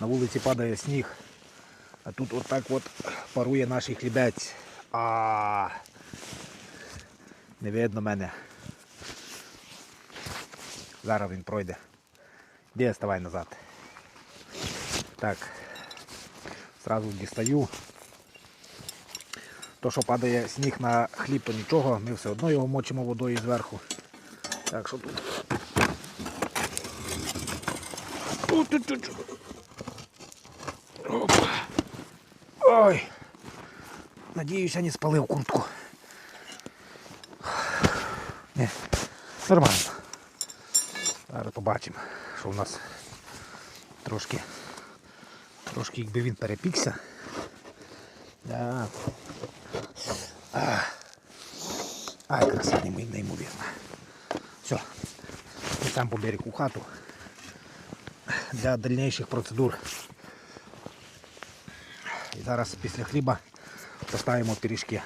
На вулиці падає сніг, а тут отак от парує наш хлібець. А не видно мене. Зараз він пройде. Де ставай назад. Так. Зразу дістаю. То, що падає сніг на хліб, то нічого, ми все одно його мочимо водою зверху. Так що тут. О, тут, тут. Опа. Ой. Надіюся, не спалив куртку. Не, нормально. Зараз побачимо, що у нас трошки, трошки якби він перепікся. Да. А. Ай, краса нейм- неймовірна. Все. І там по берегу хату для дальніших процедур. І зараз після хліба поставимо пиріжки.